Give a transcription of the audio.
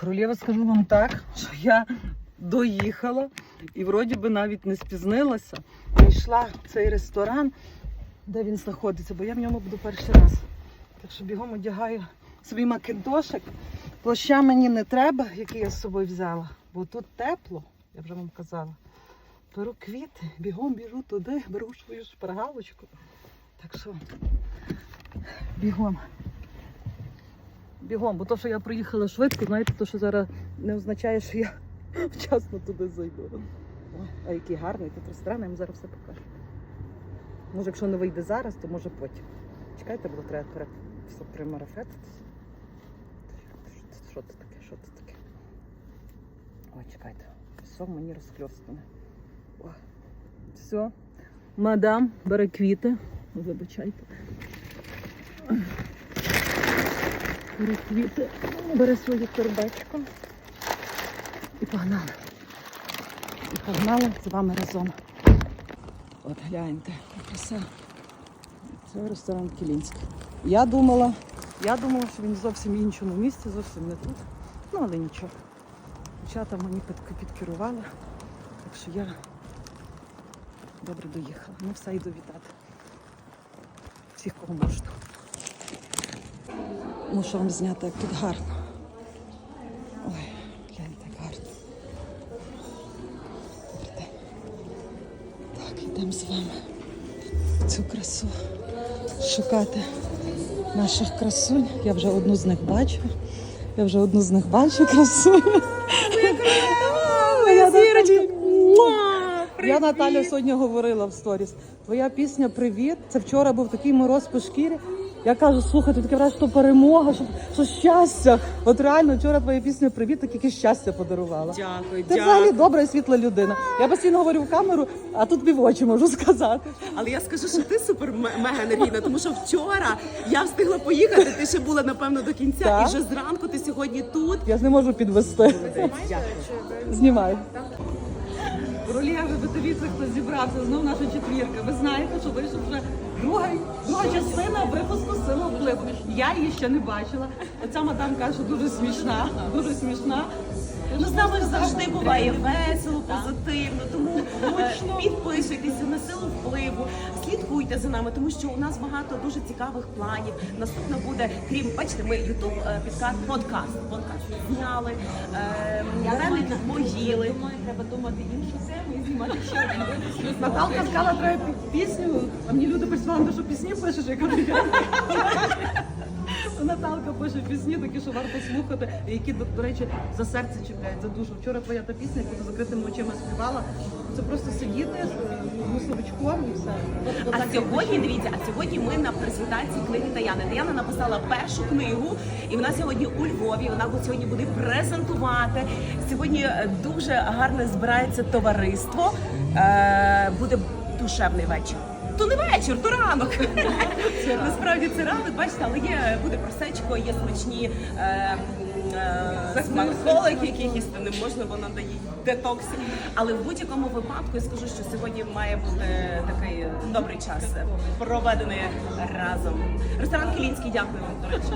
Королєва, скажу вам так, що я доїхала і вроді би навіть не спізнилася. Прийшла в цей ресторан, де він знаходиться, бо я в ньому буду перший раз. Так що бігом одягаю свій макінтошик. Плаща мені не треба, який я з собою взяла, бо тут тепло, я вже вам казала. Беру квіти, бігом біжу туди, беру свою шпаргалочку. Так що бігом. Бігом, бо то, що я проїхала швидко, знаєте, то, що зараз не означає, що я вчасно туди зайду. А який гарний тут ресторан, я вам зараз все покажу. Може, якщо не вийде зараз, то може потім. Чекайте, бо треба примарафетитись. Що це таке? Що це таке? Ой, чекайте. Все мені розхльостане. О, Все. Мадам бере квіти. Вибачайте. Бере квіти, бере своє торбечко. І погнали. І погнали з вами разом. От гляньте, краса. Це ресторан Кілінський. Я думала, я думала, що він зовсім в іншому місці, зовсім не тут. Ну, але нічого. Дівчата мені під- підкерували. Так що я добре доїхала. Ну все, йду вітати. Всіх, кого можу. Мушу вам зняти, як тут гарно. Ой, гляньте, як гарно. Добрий день. Так, йдемо з вами цю красу шукати наших красунь. Я вже одну з них бачу. Я вже одну з них бачу красунь. Моя Наталі- Я Наталя сьогодні говорила в сторіс. Твоя пісня Привіт. Це вчора був такий мороз по шкірі. Я кажу, слухайте, таке враження, що перемога, що, що щастя. От реально вчора твоя пісня Привіт, так яке щастя подарувала. Дякую, Ти взагалі добра і світла людина. Я постійно говорю в камеру, а тут пів очі можу сказати. Але я скажу, що ти супер ме- мега енергійна, тому що вчора я встигла поїхати. Ти ще була напевно до кінця, Так. і вже зранку ти сьогодні тут. Я ж не можу підвести. Дякую. Знімай. Королєви, ви дивіться, хто зібрався. Знов наша четвірка. Ви знаєте, що вийшов вже друга, друга частина випуску сила впливу. Я її ще не бачила. Оця мадам каже, що дуже смішна, дуже смішна. Ну з нами ж завжди буває весело, позитивно. Тому е, підписуйтеся на силу впливу, слідкуйте за нами, тому що у нас багато дуже цікавих планів. Наступно буде, крім бачите, ми Ютуб підкаст, подкаст, подкаст зняли, е, поїли. Думаю, треба думати іншу тему і знімати ще один випуск. Наталка сказала, треба пі- пісню. А мені люди прислали, що пісні пишеш, я кажу, я. Наталка пише пісні, такі, що варто слухати, які, до, до речі, за серце чіпляють, за душу. Вчора твоя та пісня, яку ти закритими очима співала, це просто сидіти з мусовичком і все. А так і сьогодні дивіться, а сьогодні ми на презентації книги Таяни. Таяна написала першу книгу, і вона сьогодні у Львові. Вона сьогодні буде презентувати. Сьогодні е, дуже гарне збирається товариство. Е, буде душевний вечір. То не вечір, то ранок. Насправді це ранок, бачите, але є буде просечко, є смачні е, е, смаколики, які їсти не можна, бо надає детокс. Але в будь-якому випадку я скажу, що сьогодні має бути такий добрий час проведений разом. Ресторан Кілінський, дякую вам, до речі.